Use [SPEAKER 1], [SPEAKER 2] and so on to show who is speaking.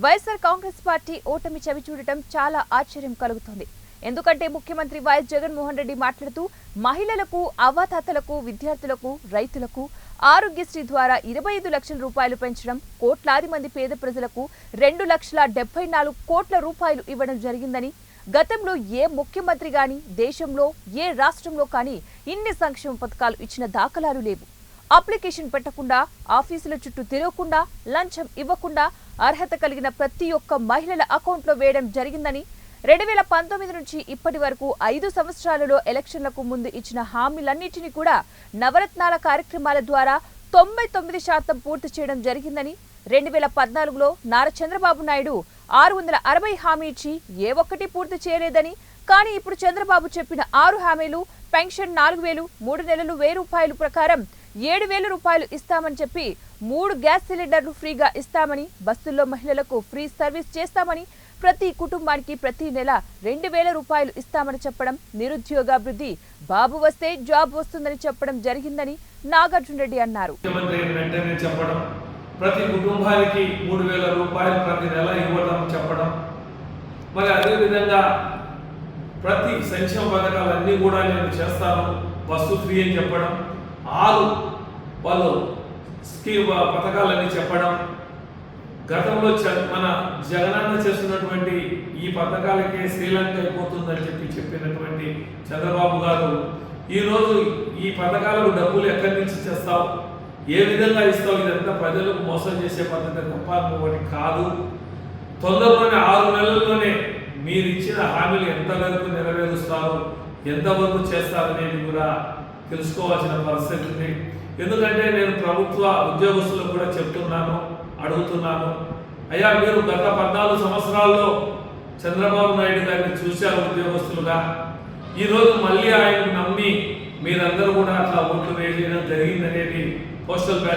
[SPEAKER 1] YSR Congress party ఓటమి చవి చూడటం చాలా ఆశ్చర్యం కలుగుతోంది. ఎందుకంటే ముఖ్యమంత్రి వైఎస్ జగన్మోహన్ రెడ్డి మాట్లాడుతూ మహిళలకు అవ్వాతాతలకు విద్యార్థులకు రైతులకు ఆరోగ్యశ్రీ ద్వారా ఇరవై ఐదు లక్షల రూపాయలు పెంచడం కోట్లాది మంది పేద ప్రజలకు రెండు లక్షల డెబ్బై నాలుగు కోట్ల రూపాయలు ఇవ్వడం జరిగిందని గతంలో ఏ ముఖ్యమంత్రి గాని దేశంలో ఏ రాష్ట్రంలో కానీ ఇన్ని సంక్షేమ పథకాలు ఇచ్చిన దాఖలాలు లేవు. అప్లికేషన్ పెట్టకుండా ఆఫీసుల చుట్టూ తిరగకుండా లంచం ఇవ్వకుండా అర్హత కలిగిన ప్రతి ఒక్క మహిళల అకౌంట్లో వేయడం జరిగిందని రెండు వేల పంతొమ్మిది నుంచి ఇప్పటి వరకు ఐదు సంవత్సరాలలో ఎలక్షన్లకు ముందు ఇచ్చిన హామీలన్నింటినీ కూడా నవరత్నాల కార్యక్రమాల ద్వారా తొంభై తొమ్మిది శాతం పూర్తి చేయడం జరిగిందని రెండు వేల పద్నాలుగులో నారా చంద్రబాబు నాయుడు ఆరు వందల అరవై హామీ ఇచ్చి ఏ ఒక్కటి పూర్తి చేయలేదని కానీ ఇప్పుడు చంద్రబాబు చెప్పిన ఆరు హామీలు పెన్షన్ నాలుగు వేలు మూడు నెలలు వెయ్యి రూపాయలు ప్రకారం ఏడు వేల రూపాయలు ఇస్తామని చెప్పి మూడు గ్యాస్ సిలిండర్లు ఫ్రీగా ఇస్తామని బస్సుల్లో మహిళలకు ఫ్రీ సర్వీస్ చేస్తామని ప్రతి కుటుంబానికి ప్రతి నెల రెండు వేల రూపాయలు ఇస్తామని చెప్పడం నిరుద్యోగాభివృద్ధి బాబు వస్తే జాబ్ వస్తుందని చెప్పడం జరిగిందని నాగార్జున రెడ్డి అన్నారు.
[SPEAKER 2] ప్రతి కుటుంబానికి మూడు వేల రూపాయలు ప్రతి నెల ఇవ్వడం చెప్పడం. మరి అదేవిధంగా ప్రతి సంక్షేమ పథకాలన్నీ కూడా నేను చేస్తాను. బస్సు ఫ్రీ అని చెప్పడం ఆరు వాళ్ళు స్కీమ్ పథకాలన్నీ చెప్పడం. గతంలో చ- మన జగనన్న చేస్తున్నటువంటి ఈ పథకాలకే శ్రీలంక అయిపోతుందని చెప్పి చెప్పినటువంటి చంద్రబాబు గారు ఈరోజు ఈ పథకాలకు డబ్బులు ఎక్కడి నుంచి చేస్తావు ఏ విధంగా ఇస్తావు? ఇదంతా ప్రజలకు మోసం చేసే పద్ధతి తప్ప ఒకటి కాదు. తొందరలోనే ఆరు నెలల్లోనే మీరు ఇచ్చిన హామీలు ఎంతవరకు నెరవేరుస్తారు ఎంతవరకు చేస్తారనేది కూడా తెలుసుకోవాల్సిన పరిస్థితి ఉంది. ఎందుకంటే నేను ప్రభుత్వ ఉద్యోగస్తులకు కూడా చెప్తున్నాను అడుగుతున్నాను. అయ్యా మీరు గత పద్నాలుగు సంవత్సరాల్లో చంద్రబాబు నాయుడు గారిని చూశారు ఉద్యోగస్తులుగా. ఈరోజు మళ్ళీ ఆయన నమ్మి మీరందరూ కూడా అట్లా ఓట్లు వేయడం జరిగిందనేది పోస్టల్ బ్యాలెట్